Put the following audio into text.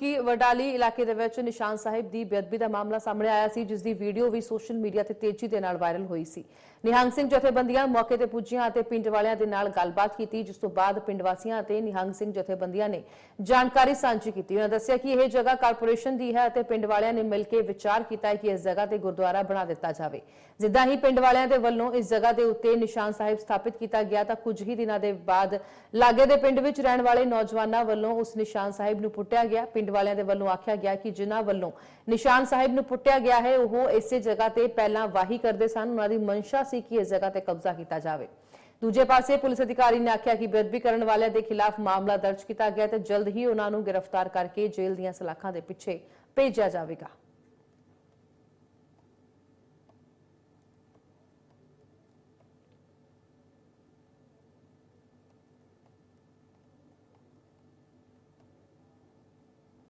ਕਿ ਵਡਾਲੀ ਇਲਾਕੇ ਦੇ ਵਿੱਚ ਨਿਸ਼ਾਨ ਸਾਹਿਬ ਦੀ ਬੇਅਦਬੀ ਦਾ ਮਾਮਲਾ ਸਾਹਮਣੇ ਆਇਆ ਸੀ, ਜਿਸ ਦੀ ਵੀਡੀਓ ਵੀ ਸੋਸ਼ਲ ਮੀਡੀਆ ਤੇ ਤੇਜ਼ੀ ਦੇ ਨਾਲ ਵਾਇਰਲ ਹੋਈ ਸੀ। ਨਿਹੰਗ ਸਿੰਘ ਜਥੇਬੰਦੀਆਂ ਮੌਕੇ ਤੇ ਪੁੱਜੀਆਂ ਅਤੇ ਪਿੰਡ ਵਾਲਿਆਂ ਦੇ ਨਾਲ ਗੱਲਬਾਤ ਕੀਤੀ, ਜਿਸ ਤੋਂ ਬਾਅਦ ਪਿੰਡ ਵਾਸੀਆਂ ਅਤੇ ਨਿਹੰਗ ਸਿੰਘ ਜਥੇਬੰਦੀਆਂ ਨੇ ਜਾਣਕਾਰੀ ਸਾਂਝੀ ਕੀਤੀ। ਉਹਨਾਂ ਦੱਸਿਆ ਕਿ ਇਹ ਜਗ੍ਹਾ ਕਾਰਪੋਰੇਸ਼ਨ ਦੀ ਹੈ ਅਤੇ ਪਿੰਡ ਵਾਲਿਆਂ ਨੇ ਮਿਲ ਕੇ ਵਿਚਾਰ ਕੀਤਾ ਕਿ ਇਸ ਜਗ੍ਹਾ ਤੇ ਗੁਰਦੁਆਰਾ ਬਣਾ ਦਿੱਤਾ ਜਾਵੇ। ਜਿੱਦਾਂ ਹੀ ਪਿੰਡ ਵਾਲਿਆਂ ਦੇ ਵੱਲੋਂ ਇਸ ਜਗ੍ਹਾ ਦੇ ਉੱਤੇ ਨਿਸ਼ਾਨ ਸਾਹਿਬ ਸਥਾਪਿਤ ਕੀਤਾ ਗਿਆ, ਤਾਂ ਕੁਝ ਹੀ ਦਿਨਾਂ ਦੇ ਬਾਅਦ ਲਾਗੇ ਦੇ ਪਿੰਡ ਵਿੱਚ ਰਹਿਣ ਵਾਲੇ ਨੌਜਵਾਨਾਂ ਵੱਲੋਂ ਉਸ ਨਿਸ਼ਾਨ ਸਾਹਿਬ ਨੂੰ ਪੁੱਟਿਆ ਗਿਆ। ਪਿੰਡ ਵਾਲਿਆਂ ਦੇ ਵੱਲੋਂ ਆਖਿਆ ਗਿਆ ਕਿ ਜਿਨ੍ਹਾਂ ਵੱਲੋਂ ਨਿਸ਼ਾਨ ਸਾਹਿਬ ਨੂੰ ਪੁੱਟਿਆ ਗਿਆ ਹੈ, ਉਹ ਇਸੇ ਜਗ੍ਹਾ ਤੇ ਪਹਿਲਾਂ ਵਾਹੀ ਕਰਦੇ ਸਨ। ਉਹਨਾਂ ਦੀ ਮਨਸ਼ਾ ਸੀ ਕਿ ਇਸ ਜਗ੍ਹਾ ਤੇ ਕਬਜ਼ਾ ਕੀਤਾ ਜਾਵੇ। ਦੂਜੇ ਪਾਸੇ ਪੁਲਿਸ ਅਧਿਕਾਰੀ ਨੇ ਆਖਿਆ ਕਿ ਬੇਅਦਬੀ ਕਰਨ ਵਾਲਿਆਂ ਦੇ ਖਿਲਾਫ ਮਾਮਲਾ ਦਰਜ ਕੀਤਾ ਗਿਆ ਤੇ ਜਲਦ ਹੀ ਉਹਨਾਂ ਨੂੰ ਗ੍ਰਿਫਤਾਰ ਕਰਕੇ ਜੇਲ੍ਹ ਦੀਆਂ ਸਲਾਖਾਂ ਦੇ ਪਿੱਛੇ ਭੇਜਿਆ ਜਾਵੇਗਾ।